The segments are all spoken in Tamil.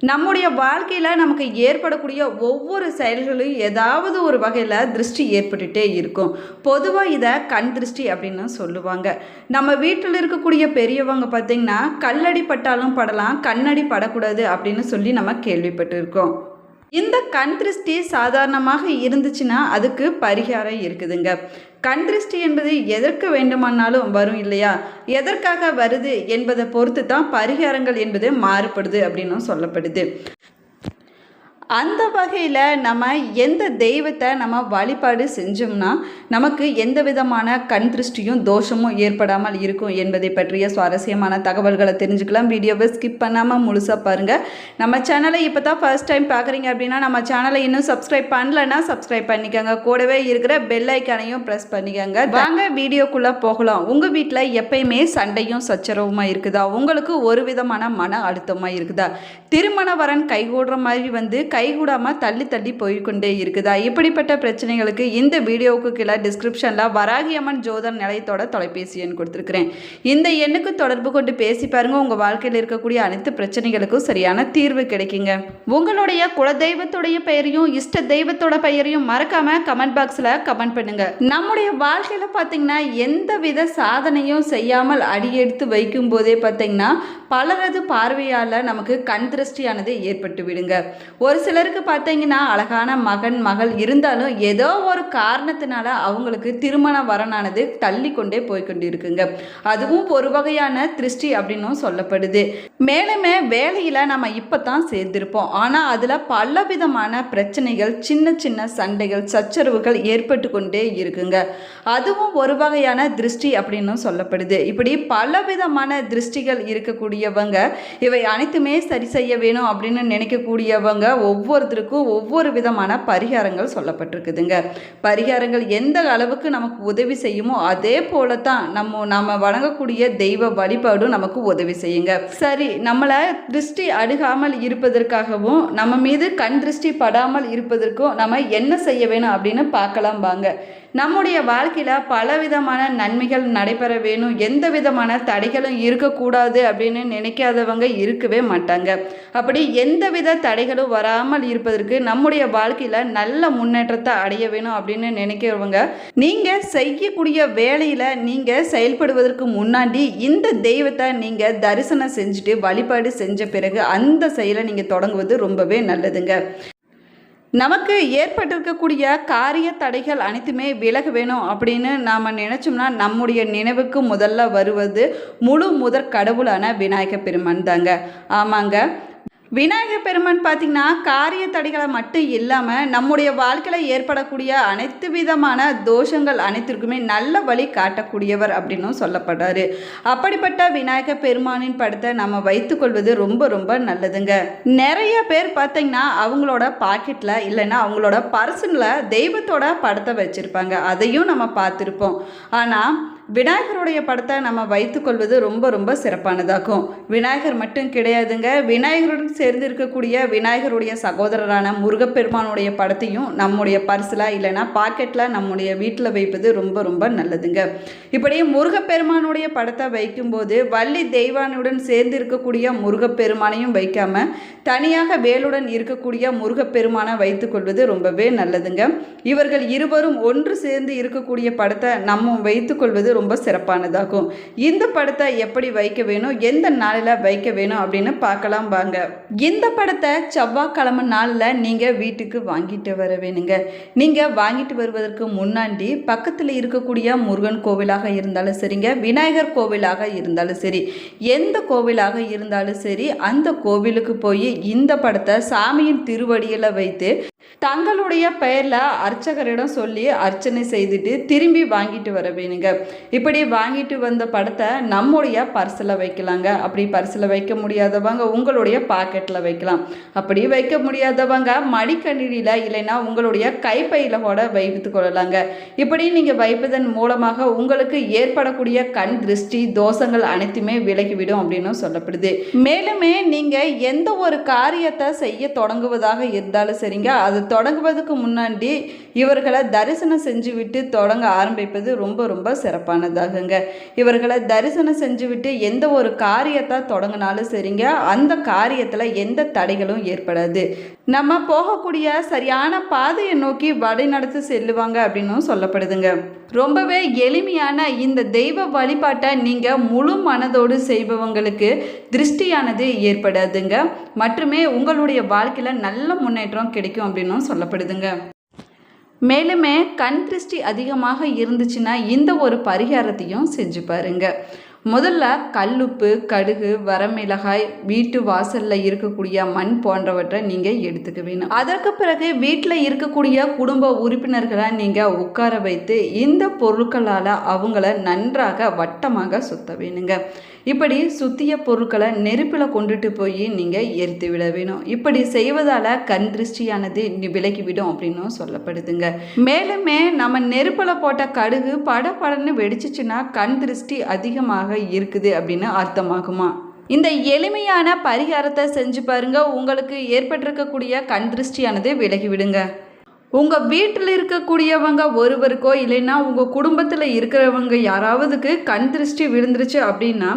நம்முடைய வாழ்க்கையில் நமக்கு ஏற்படக்கூடிய ஒவ்வொரு செயல்களும் ஏதாவது ஒரு வகையில் திருஷ்டி ஏற்பட்டுட்டே இருக்கும். பொதுவாக இதை கண் திருஷ்டி அப்படின்னு சொல்லுவாங்க. நம்ம வீட்டில் இருக்கக்கூடிய பெரியவங்க பார்த்திங்கன்னா கல்லடி பட்டாலும் படலாம் கண்ணடி படக்கூடாது அப்படின்னு சொல்லி நம்ம கேள்விப்பட்டிருக்கோம். இந்த கண் திருஷ்டி சாதாரணமாக இருந்துச்சுன்னா அதுக்கு பரிகாரம் இருக்குதுங்க. கண் திருஷ்டி என்பது எதற்கு வேண்டுமானாலும் வரும் இல்லையா? எதற்காக வருது என்பதை பொறுத்து தான் பரிகாரங்கள் என்பது மாறுபடுது அப்படின்னும் சொல்லப்படுது. அந்த வகையில் நம்ம எந்த தெய்வத்தை நம்ம வழிபாடு செஞ்சோம்னா நமக்கு எந்த விதமான கண் திருஷ்டியும் தோஷமும் ஏற்படாமல் இருக்கும் என்பதை பற்றிய சுவாரஸ்யமான தகவல்களை தெரிஞ்சுக்கலாம். வீடியோவை ஸ்கிப் பண்ணாமல் முழுசாக பாருங்கள் நம்ம சேனலை இப்போ தான் ஃபர்ஸ்ட் டைம் பார்க்குறீங்க அப்படின்னா நம்ம சேனலை இன்னும் சப்ஸ்கிரைப் பண்ணலன்னா சப்ஸ்கிரைப் பண்ணிக்கோங்க. கூடவே இருக்கிற பெல் ஐக்கானையும் ப்ரெஸ் பண்ணிக்கோங்க. வாங்க வீடியோக்குள்ளே போகலாம். உங்கள் வீட்டில் எப்பயுமே சண்டையும் சச்சரவுமாக இருக்குதா? உங்களுக்கு ஒரு விதமான மன அழுத்தமாக இருக்குதா? திருமண வரன் கைகூடுற மாதிரி வந்து கைகூடாமல் தள்ளி தள்ளி போய்க்கொண்டே இருக்குதா? இப்படிப்பட்ட பிரச்சனைகளுக்கு இந்த வீடியோவுக்கு கீழே டிஸ்கிரிப்ஷனில் வராகியம்மன் ஜோதர் நிலையத்தோட தொலைபேசி எண் கொடுத்துருக்குறேன். இந்த எண்ணுக்கு தொடர்பு கொண்டு பேசி பாருங்கள் உங்கள் வாழ்க்கையில் இருக்கக்கூடிய அனைத்து பிரச்சனைகளுக்கும் சரியான தீர்வு கிடைக்குங்க. உங்களுடைய குலதெய்வத்துடைய பெயரையும் இஷ்ட தெய்வத்தோட பெயரையும் மறக்காமல் கமெண்ட் பாக்ஸில் கமெண்ட் பண்ணுங்கள் நம்முடைய வாழ்க்கையில் பார்த்தீங்கன்னா எந்த வித சாதனையும் செய்யாமல் அடியெடுத்து வைக்கும் போதே பார்த்தீங்கன்னா பலரது பார்வையால் நமக்கு கண் திருஷ்டியானது ஏற்பட்டு விடுங்க ஒரு சிலருக்கு பார்த்தீங்கன்னா அழகான மகன் மகள் இருந்தாலும் ஏதோ ஒரு காரணத்தினால அவங்களுக்கு திருமண வரனானது தள்ளி கொண்டே போய்கொண்டு இருக்குங்க அதுவும் ஒரு வகையான திருஷ்டி அப்படின்னும் சொல்லப்படுது. மேலுமே வேலையில் நம்ம இப்போ தான் சேர்ந்திருப்போம். ஆனால் அதில் பல விதமான பிரச்சனைகள் சின்ன சின்ன சண்டைகள் சச்சரவுகள் ஏற்பட்டு கொண்டே இருக்குங்க. அதுவும் ஒரு வகையான திருஷ்டி அப்படின்னும் சொல்லப்படுது. இப்படி பல விதமான திருஷ்டிகள் இருக்கக்கூடியவங்க இவை அனைத்துமே சரி செய்ய வேணும் அப்படின்னு நினைக்கக்கூடியவங்க ஒவ்வொருத்தருக்கும் ஒவ்வொரு விதமான பரிகாரங்கள் சொல்லப்பட்டிருக்குதுங்க. பரிகாரங்கள் எந்த அளவுக்கு நமக்கு உதவி செய்யுமோ அதே போல தான் நம்ம நம்ம வணங்கக்கூடிய தெய்வ வழிபாடும் நமக்கு உதவி செய்யுங்க. சரி நம்மளை திருஷ்டி அணுகாமல் இருப்பதற்காகவும் நம்ம மீது கண் திருஷ்டி படாமல் இருப்பதற்கும் நம்ம என்ன செய்ய வேணும் அப்படின்னு பார்க்கலாம் வாங்க. நம்முடைய வாழ்க்கையில் பலவிதமான நன்மைகள் நடைபெற வேணும். எந்த விதமான தடைகளும் இருக்கக்கூடாது அப்படின்னு நினைக்காதவங்க இருக்கவே மாட்டாங்க. அப்படி எந்தவித தடைகளும் வராமல் இருப்பதற்கு நம்முடைய வாழ்க்கையில் நல்ல முன்னேற்றத்தை அடைய வேணும் அப்படின்னு நினைக்கிறவங்க நீங்கள் செய்யக்கூடிய வேலையில் நீங்கள் செயல்படுவதற்கு முன்னாடி இந்த தெய்வத்தை நீங்கள் தரிசனம் செஞ்சுட்டு வழிபாடு செஞ்ச பிறகு அந்த செயலை நீங்கள் தொடங்குவது ரொம்பவே நல்லதுங்க. நமக்கு ஏற்பட்டிருக்கக்கூடிய காரிய தடைகள் அனைத்துமே விலக வேணும் அப்படின்னு நாம் நினச்சோம்னா நம்முடைய நினைவுக்கு முதல்ல வருவது முழு முதற் கடவுளான விநாயக பெருமான் தாங்க. ஆமாங்க. விநாயகர் பெருமான் பார்த்திங்கன்னா காரிய தடைகளை மட்டும் இல்லாமல் நம்முடைய வாழ்க்கையில் ஏற்படக்கூடிய அனைத்து விதமான தோஷங்கள் அனைத்திற்குமே நல்ல வழி காட்டக்கூடியவர் அப்படின்னும் சொல்லப்படுறாரு. அப்படிப்பட்ட விநாயகர் பெருமானின் படத்தை நம்ம வைத்துக்கொள்வது ரொம்ப ரொம்ப நல்லதுங்க. நிறைய பேர் பார்த்திங்கன்னா அவங்களோட பாக்கெட்டில் இல்லைன்னா அவங்களோட பர்சனில் தெய்வத்தோட படத்தை வச்சுருப்பாங்க. அதையும் நம்ம பார்த்துருப்போம். ஆனால் விநாயகருடைய படத்தை நம்ம வைத்துக்கொள்வது ரொம்ப ரொம்ப சிறப்பானதாகும். விநாயகர் மட்டும் கிடையாதுங்க. விநாயகருடன் சேர்ந்து இருக்கக்கூடிய விநாயகருடைய சகோதரரான முருகப்பெருமானுடைய படத்தையும் நம்முடைய பர்ஸில் இல்லைன்னா பாக்கெட்டில் நம்முடைய வீட்டில் வைப்பது ரொம்ப ரொம்ப நல்லதுங்க. இப்படி முருகப்பெருமானுடைய படத்தை வைக்கும்போது வள்ளி தெய்வானுடன் சேர்ந்து இருக்கக்கூடிய முருகப்பெருமானையும் வைக்காம தனியாக வேலுடன் இருக்கக்கூடிய முருகப்பெருமானை வைத்துக்கொள்வது ரொம்பவே நல்லதுங்க. இவர்கள் இருவரும் ஒன்று சேர்ந்து இருக்கக்கூடிய படத்தை நம்ம வைத்துக்கொள்வது ரொம்ப சிறப்பானதாகும். இந்த படத்தை எப்படி வைக்க வேணும்? எந்த நாளில் வைக்க வேணும்? அப்படின்னு பார்க்கலாம் வாங்க. இந்த படத்தை செவ்வாய்க்கிழமை நாளில் நீங்கள் வீட்டுக்கு வாங்கிட்டு வர வேணுங்க. நீங்கள் வாங்கிட்டு வருவதற்கு முன்னாடி பக்கத்தில் இருக்கக்கூடிய முருகன் கோவிலாக இருந்தாலும் சரிங்க விநாயகர் கோவிலாக இருந்தாலும் சரி எந்த கோவிலாக இருந்தாலும் சரி அந்த கோவிலுக்கு போய் இந்த படத்தை சாமியின் திருவடியில் வைத்து தங்களுடைய பெயரில் அர்ச்சகரிடம் சொல்லி அர்ச்சனை செய்துட்டு திரும்பி வாங்கிட்டு வர வேணுங்க. இப்படி வாங்கிட்டு வந்த படத்தை நம்முடைய பர்ஸில் வைக்கலாங்க. அப்படி பர்ஸில் வைக்க முடியாதவங்க உங்களுடைய பாக்கெட்டில் வைக்கலாம். அப்படி வைக்க முடியாதவங்க மடிக்கணினியில் இல்லைன்னா உங்களுடைய கைப்பையில் கூட வைத்து கொள்ளலாங்க. இப்படி நீங்கள் வைப்பதன் மூலமாக உங்களுக்கு ஏற்படக்கூடிய கண் திருஷ்டி தோஷங்கள் அனைத்துமே விலகிவிடும் அப்படின்னு சொல்லப்படுது. மேலுமே நீங்கள் எந்த ஒரு காரியத்தை செய்ய தொடங்குவதாக இருந்தாலும் சரிங்க. அது தொடங்குவதற்கு முன்னாடி இவர்களை தரிசனம் செஞ்சு விட்டு தொடங்க ஆரம்பிப்பது ரொம்ப ரொம்ப சிறப்பான ஆனதாகுங்க. இவர்களை தரிசனம் செஞ்சு விட்டு எந்த ஒரு காரியத்தை தொடங்கினாலும் சரிங்க. அந்த காரியத்தில் எந்த தடைகளும் ஏற்படாது. நம்ம போகக்கூடிய சரியான பாதையை நோக்கி வழிநடத்தி செல்லுவாங்க அப்படின்னும் சொல்லப்படுதுங்க. ரொம்பவே எளிமையான இந்த தெய்வ வழிபாட்டை நீங்கள் முழு மனதோடு செய்பவங்களுக்கு திருஷ்டியானது ஏற்படாதுங்க. மட்டுமே உங்களுடைய வாழ்க்கையில் நல்ல முன்னேற்றம் கிடைக்கும் அப்படின்னும் சொல்லப்படுதுங்க. மேலுமே கண் திருஷ்டி அதிகமாக இருந்துச்சுன்னா இந்த ஒரு பரிகாரத்தையும் செஞ்சு பாருங்க. முதல்ல கல்லுப்பு கடுகு வரமிளகாய் வீட்டு வாசலில் இருக்கக்கூடிய மண் போன்றவற்றை நீங்கள் எடுத்துக்க வேணும். அதற்கு பிறகு வீட்டில் இருக்கக்கூடிய குடும்ப உறுப்பினர்களை நீங்கள் உட்கார வைத்து இந்த பொருட்களால் அவங்கள நன்றாக வட்டமாக சுத்த வேணுங்க. இப்படி சுத்திய பொருட்களை நெருப்பில் கொண்டுட்டு போய் நீங்கள் எரித்து விட வேணும். இப்படி செய்வதால் கண் திருஷ்டியானது விலகிவிடும் அப்படின்னும் சொல்லப்படுதுங்க. மேலுமே நம்ம நெருப்பில் போட்ட கடுகு பட படன்னு வெடிச்சிச்சுன்னா கண் திருஷ்டி அதிகமாக இருக்குது அப்படின்னு அர்த்தமாகுமா? இந்த எளிமையான பரிகாரத்தை செஞ்சு பாருங்க. உங்களுக்கு ஏற்பட்டிருக்கக்கூடிய கண் திருஷ்டியானது விலகிவிடுங்க. உங்கள் வீட்டில் இருக்கக்கூடியவங்க ஒருவருக்கோ இல்லைன்னா உங்கள் குடும்பத்தில் இருக்கிறவங்க யாராவதுக்கு கண் திருஷ்டி விழுந்துருச்சு அப்படின்னா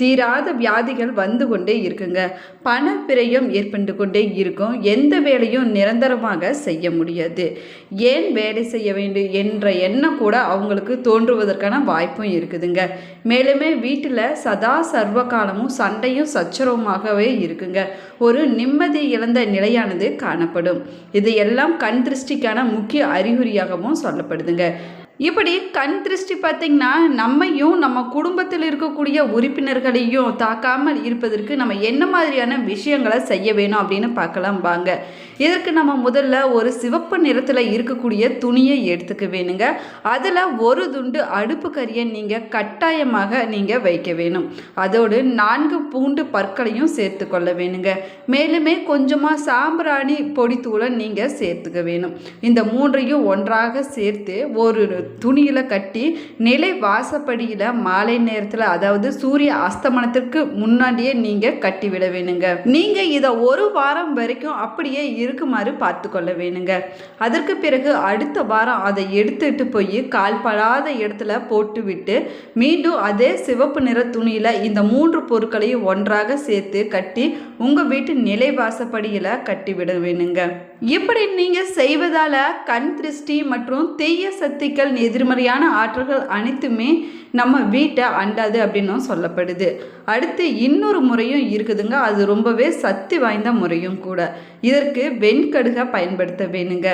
தீராத வியாதிகள் வந்து கொண்டே இருக்குங்க. பணப்பிரயம் ஏற்பட்டு கொண்டே இருக்கும். எந்த வேலையும் நிரந்தரமாக செய்ய முடியாது. ஏன் வேலை செய்ய வேண்டும் என்ற எண்ணம் கூட அவங்களுக்கு தோன்றுவதற்கான வாய்ப்பும் இருக்குதுங்க. மேலுமே வீட்டில் சதா சர்வ காலமும் சண்டையும் சச்சரவுமாகவே இருக்குங்க. ஒரு நிம்மதி இழந்த நிலையானது காணப்படும். இது எல்லாம் கண் திருஷ்டிக்கான முக்கிய அறிகுறியாகவும் சொல்லப்படுதுங்க. இப்படி கண் திருஷ்டி பார்த்திங்கன்னா நம்மையும் நம்ம குடும்பத்தில் இருக்கக்கூடிய உறுப்பினர்களையும் தாக்காமல் இருப்பதற்கு நம்ம என்ன மாதிரியான விஷயங்களை செய்ய வேணும் அப்படின்னு பார்க்கலாம் வாங்க. இதற்கு நம்ம முதல்ல ஒரு சிவப்பு நிறத்தில் இருக்கக்கூடிய துணியை எடுத்துக்க வேணுங்க. அதில் ஒரு துண்டு அடுப்பு கறியை நீங்கள் கட்டாயமாக நீங்கள் வைக்க வேணும். அதோடு நான்கு பூண்டு பற்களையும் சேர்த்து கொள்ள வேணுங்க. மேலுமே கொஞ்சமாக சாம்பிராணி பொடித்தூளை நீங்கள் சேர்த்துக்க வேணும். இந்த மூன்றையும் ஒன்றாக சேர்த்து ஒரு துணியில் கட்டி நிலை வாசப்படியில் மாலை நேரத்தில் அதாவது சூரிய அஸ்தமனத்திற்கு முன்னாடியே நீங்கள் கட்டிவிட வேணுங்க. நீங்கள் இதை ஒரு வாரம் வரைக்கும் அப்படியே இருக்குமாறு பார்த்து கொள்ள வேணுங்க. அதற்கு பிறகு அடுத்த வாரம் அதை எடுத்துட்டு போய் கால்படாத இடத்துல போட்டு விட்டு மீண்டும் அதே சிவப்பு நிற துணியில் இந்த மூன்று பொருட்களையும் ஒன்றாக சேர்த்து கட்டி உங்கள் வீட்டு நிலை வாசப்படியில் கட்டிவிட வேணுங்க. இப்படி நீங்கள் செய்வதால் கண் திருஷ்டி மற்றும் தீய சக்திகள் எதிர்மறையான ஆற்றல்கள் அனைத்துமே நம்ம வீட்டை அண்டாது அப்படின்னும் சொல்லப்படுது. அடுத்து இன்னொரு முறையும் இருக்குதுங்க. அது ரொம்பவே சக்தி வாய்ந்த முறையும் கூட. இதற்கு வெண்கடுகை பயன்படுத்த வேணுங்க.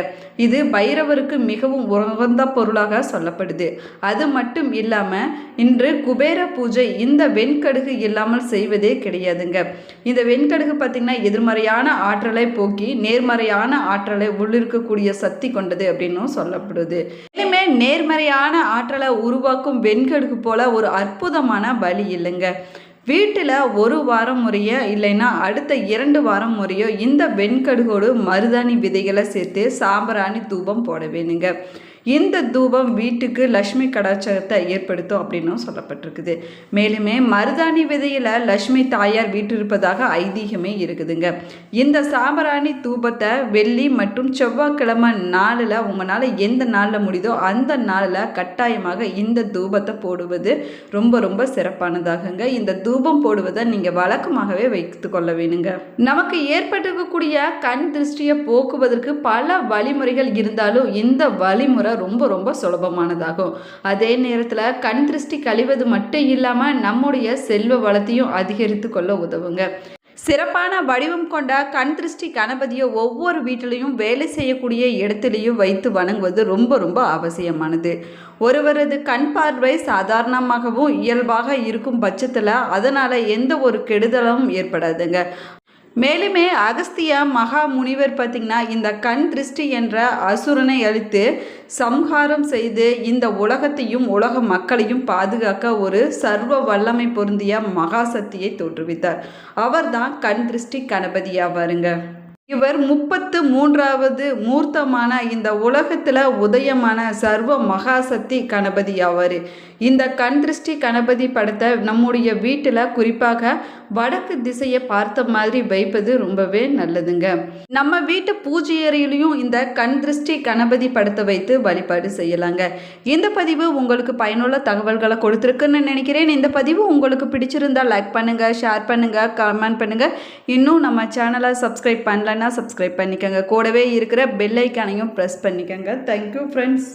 இது பைரவருக்கு மிகவும் உகந்த பொருளாக சொல்லப்படுது. அது மட்டும் இல்லாமல் இன்று குபேர பூஜை இந்த வெண்கடுகு இல்லாமல் செய்வதே கிடையாதுங்க. இந்த வெண்கடுகு பார்த்திங்கன்னா எதிர்மறையான ஆற்றலை போக்கி நேர்மறையான ஆற்றலை உள்ளிருக்கக்கூடிய சக்தி கொண்டது அப்படின்னும் சொல்லப்படுது. இனிமே நேர்மறையான ஆற்றலை உருவாக்கும் வெண்கடுகு போல ஒரு அற்புதமான வழி இல்லைங்க. வீட்டில் ஒரு வாரம் முறையோ இல்லைன்னா அடுத்த இரண்டு வாரம் முறையோ இந்த வெண்கடுகோடு மருதாணி விதைகளை சேர்த்து சாம்பிராணி தூபம் போட வேணுங்க. இந்த தூபம் வீட்டுக்கு லக்ஷ்மி கடாச்சாரத்தை ஏற்படுத்தும் அப்படின்னும் சொல்லப்பட்டிருக்குது. மேலுமே மருதாணி விதையில் லக்ஷ்மி தாயார் வீட்டிருப்பதாக ஐதீகமே இருக்குதுங்க. இந்த சாமராணி தூபத்தை வெள்ளி மற்றும் செவ்வாய்க்கிழமை நாளில் உங்களால் எந்த நாளில் முடியுதோ அந்த நாளில் கட்டாயமாக இந்த தூபத்தை போடுவது ரொம்ப ரொம்ப சிறப்பானதாகுங்க. இந்த தூபம் போடுவதை நீங்கள் வழக்கமாகவே வைத்து கொள்ள வேணுங்க. நமக்கு ஏற்பட்டிருக்கக்கூடிய கண் திருஷ்டியை போக்குவதற்கு பல வழிமுறைகள் இருந்தாலும் இந்த வழிமுறை ரொம்ப ரொம்ப சுலபமானதாகும். அதே நேரத்தில் கண் திருஷ்டி கழிவது மட்டும் இல்லாமல் நம்முடைய செல்வ வளத்தையும் அதிகரித்து கொள்ள உதவுங்க. சிறப்பான வடிவம் கொண்ட கண் திருஷ்டி கணபதியை ஒவ்வொரு வீட்டிலையும் வேலை செய்யக்கூடிய இடத்துலையும் வைத்து வணங்குவது ரொம்ப ரொம்ப அவசியமானது. ஒருவரது கண் பார்வை சாதாரணமாகவும் இயல்பாக இருக்கும் பட்சத்தில் அதனால் எந்த ஒரு கெடுதலும் ஏற்படாதுங்க. மேலுமே அகஸ்திய மகா முனிவர் பார்த்திங்கன்னா இந்த கண் திருஷ்டி என்ற அசுரனை அழித்து சம்ஹாரம் செய்து இந்த உலகத்தையும் உலக மக்களையும் பாதுகாக்க ஒரு சர்வ வல்லமை பொருந்திய மகாசக்தியை தோற்றுவித்தார். அவர்தான் கண் திருஷ்டி கணபதியாவாருங்க இவர் முப்பத்து மூன்றாவது மூர்த்தமான இந்த உலகத்தில் உதயமான சர்வ மகாசக்தி கணபதி ஆவார். இந்த கண் திருஷ்டி கணபதி படத்தை நம்முடைய வீட்டில் குறிப்பாக வடக்கு திசையை பார்த்த மாதிரி வைப்பது ரொம்பவே நல்லதுங்க. நம்ம வீட்டு பூஜை அறையிலையும் இந்த கண் திருஷ்டி கணபதி படத்தை வைத்து வழிபாடு செய்யலாங்க. இந்த பதிவு உங்களுக்கு பயனுள்ள தகவல்களை கொடுத்துருக்குன்னு நினைக்கிறேன். இந்த பதிவு உங்களுக்கு பிடிச்சிருந்தா லைக் பண்ணுங்க ஷேர் பண்ணுங்க கமெண்ட் பண்ணுங்க. இன்னும் நம்ம சேனலை சப்ஸ்கிரைப் பண்ணலன்னா சப்ஸ்கிரைப் பண்ணிக்கோங்க. கூடவே இருக்கிற பெல் ஐக்கானையும் ப்ரெஸ் பண்ணிக்கோங்க. Thank you friends